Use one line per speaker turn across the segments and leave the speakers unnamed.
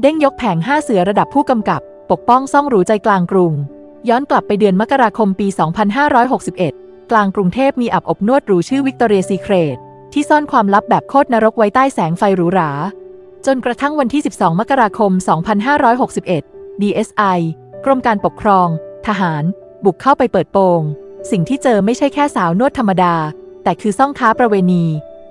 เด้งยกแผงห้าเสือระดับผู้กำกับ ปกป้องซ่องหรูใจกลางกรุง ย้อนกลับไปเดือนมกราคมปี 2561 กลางกรุงเทพมีอับอบนวดหรูชื่อวิกตอเรียซีเครตที่ซ่อนความลับแบบโคตรนรกไว้ใต้แสงไฟหรูหรา จนกระทั่งวันที่ 12 มกราคม 2561 DSI กรมการปกครอง ทหาร บุกเข้าไปเปิดโปง สิ่งที่เจอไม่ใช่แค่สาวนวดธรรมดา แต่คือซ่องค้าประเวณี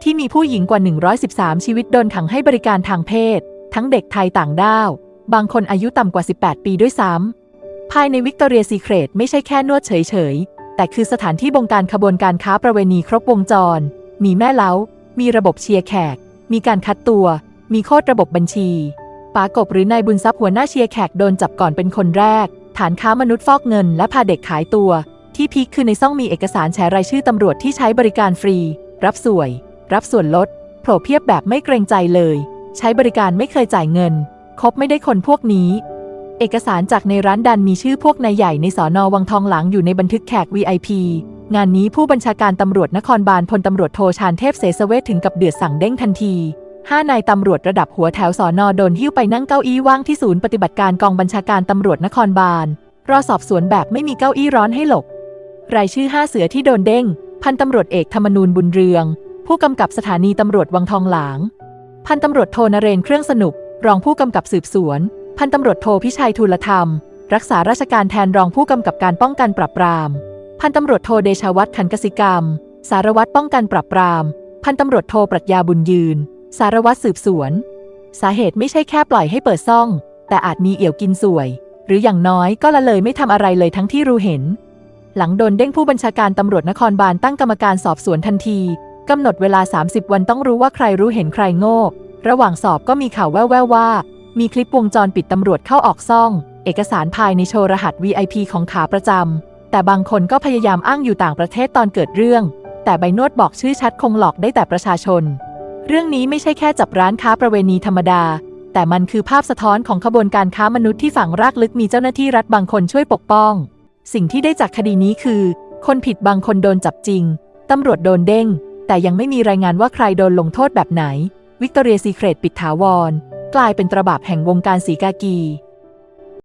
ที่มีผู้หญิงกว่า 113 ชีวิตโดนขังให้บริการทางเพศ ทั้งเด็กไทยต่างด้าว บางคนอายุต่ำกว่า 18 ปีด้วยซ้ำ ภายในวิกตอเรียซีเครตไม่ใช่แค่นวดเฉยๆ แต่คือสถานที่บงการขบวนการค้าประเวณีครบวงจร มีแม่เล้า มีระบบเชียร์แขก มีการคัดตัว มีโคดระบบบัญชีป๋ากบหรือนายบุญทรัพย์หัวหน้าเชียร์แขกโดนจับก่อนเป็นคนแรก ฐานค้ามนุษย์ฟอกเงิน และพาเด็กขายตัว ที่พีคคือในซ่องมีเอกสารแฉรายชื่อตำรวจที่ใช้บริการฟรี รับสวย รับส่วนลดโผล่เพียบแบบไม่เกรงใจเลย ใช้บริการไม่เคยจ่ายเงิน คบไม่ได้คนพวกนี้ เอกสารจากในร้านดันมีชื่อพวกนายใหญ่ในสอนอวังทองหลังอยู่ในบันทึกแขก VIP งานนี้ผู้บัญชาการตำรวจนครบาลพลตำรวจโทชานเทพเสสเวทถึงกับเดือดสั่งเด้งทันทีห้านายตำรวจระดับหัวแถวสอนอโดนหิ้วไปนั่งเก้าอี้ว่างที่ศูนย์ปฏิบัติการกองบัญชาการตำรวจนครบาลรอสอบสวนแบบไม่มีเก้าอี้ร้อนให้หลบ รายชื่อห้าเสือที่โดนเด้ง พันตำรวจเอกธรรมนูญบุญเรือง ผู้กำกับสถานีตำรวจวังทองหลาง พันตำรวจโทนเรนเครื่องสนุก รองผู้กำกับสืบสวน พันตำรวจโทพิชัยทูลธรรม รักษาราชการแทนรองผู้กำกับการป้องกันปราบปราม พันตำรวจโทเดชวัฒน์ขันกสิกรรม สารวัตรป้องกันปราบปราม พันตำรวจโทปรัชญาบุญยืน สารวัตรสืบสวน สาเหตุไม่ใช่แค่ปล่อยให้เปิดซ่อง แต่อาจมีเอี่ยวกินสวย หรืออย่างน้อยก็ละเลยไม่ทำอะไรเลยทั้งที่รู้เห็น หลังโดนเด้งผู้บัญชาการตำรวจนครบาลตั้งกรรมการสอบสวนทันที กำหนดเวลา 30 วันต้องรู้ว่าใครรู้เห็นใครโง่ ระหว่างสอบก็มีข่าวแว่วๆว่า มีคลิปวงจรปิดตำรวจเข้าออกซ่อง เอกสารภายในโชว์รหัส VIP ของขาประจำ แต่บางคนก็พยายามอ้างอยู่ต่างประเทศตอนเกิดเรื่อง แต่ใบนวดบอกชื่อชัดคงหลอกได้แต่ประชาชน เรื่องนี้ไม่ใช่แค่จับร้านค้าประเวณีธรรมดา แต่มันคือภาพสะท้อนของขบวนการค้ามนุษย์ที่ฝังรากลึกมีเจ้าหน้าที่รัฐบางคนช่วยปกป้อง สิ่งที่ได้จากคดีนี้คือ คนผิดบางคนโดนจับจริง ตำรวจโดนเด้ง แต่ยังไม่มีรายงานว่าใครโดนลงโทษแบบไหน วิกตอเรียซีเครตปิดถาวร กลายเป็นตระบาบแห่งวงการสีกากี